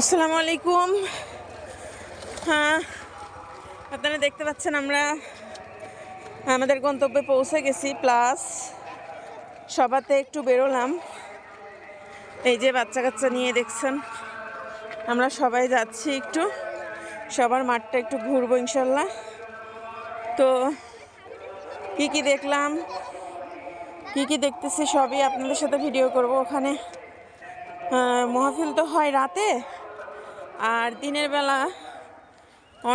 আসসালামু আলাইকুম হ্যাঁ আপনারা দেখতে পাচ্ছেন আমরা আমাদের গন্তব্যে পৌঁছে গেছি, প্লাস সবাতে একটু বেরোলাম। এই যে বাচ্চা কাচ্চা নিয়ে দেখছেন, আমরা সবাই যাচ্ছি একটু, সবার মাঠটা একটু ঘুরবো ইনশাল্লাহ তো কি কি দেখলাম, কি কি দেখতেছি সবই আপনাদের সাথে ভিডিও করব ওখানে। মহাফিল তো হয় রাতে আর দিনের বেলা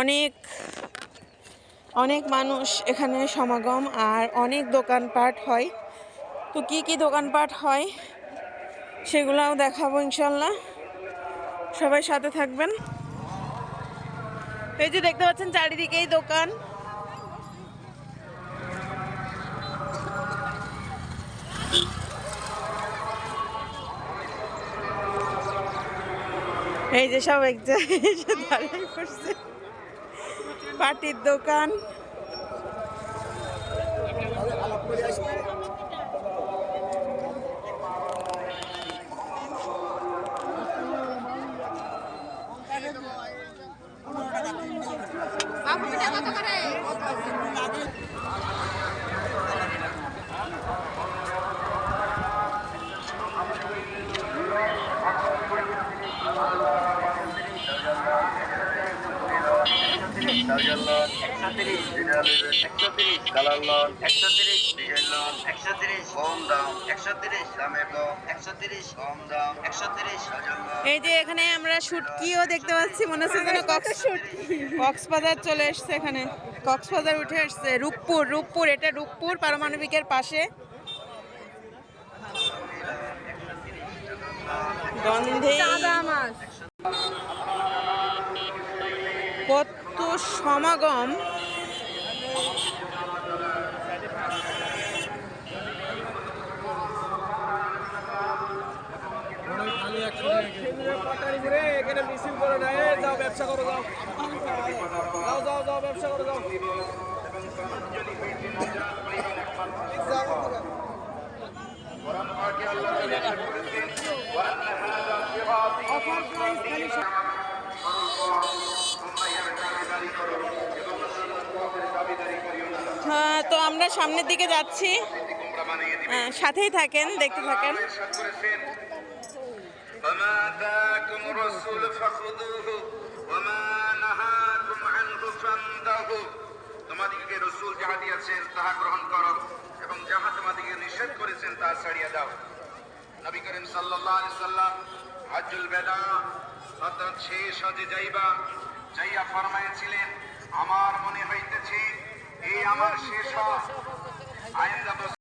অনেক অনেক মানুষ এখানে সমাগম আর অনেক দোকানপাট হয়। তো কি কি দোকানপাট হয় সেগুলাও দেখাবো ইনশাল্লাহ সবাই সাথে থাকবেন। এই যে দেখতে পাচ্ছেন চারিদিকেই দোকান। এই যে সব এক জায়গায় দাঁড়িয়ে পড়ছে পাটির দোকান। একশো তিরিশ। একশো তিরিশ। কালার লন একশো তিরিশ। ডিজাইন লন একশো তিরিশ। কম দাম একশো তিরিশ। দামে কম একশো তিরিশ। কম দাম একশো তিরিশ। এই যে এখানে আমরা শুটকিও দেখতে পাচ্ছি মনে হচ্ছে যেন কক্স কক্সবাজার চলে এসছে এখানে। কক্সবাজার উঠে আসছে রূপপুর রূপপুর এটা রূপপুর পারমাণবিকের পাশে। গন্ধে সমাগম ব্যবসা করো যাও যাও যাও ব্যবসা করো যাও তো আমরা সামনের দিকে যাচ্ছি। সাথেই থাকেন, দেখতে থাকেন। যাহা নিষেধ করেছেন অর্থাৎ শেষ হজে আমার মনে হইতেছে এই আমার শেষ হওয়া। আইন্দা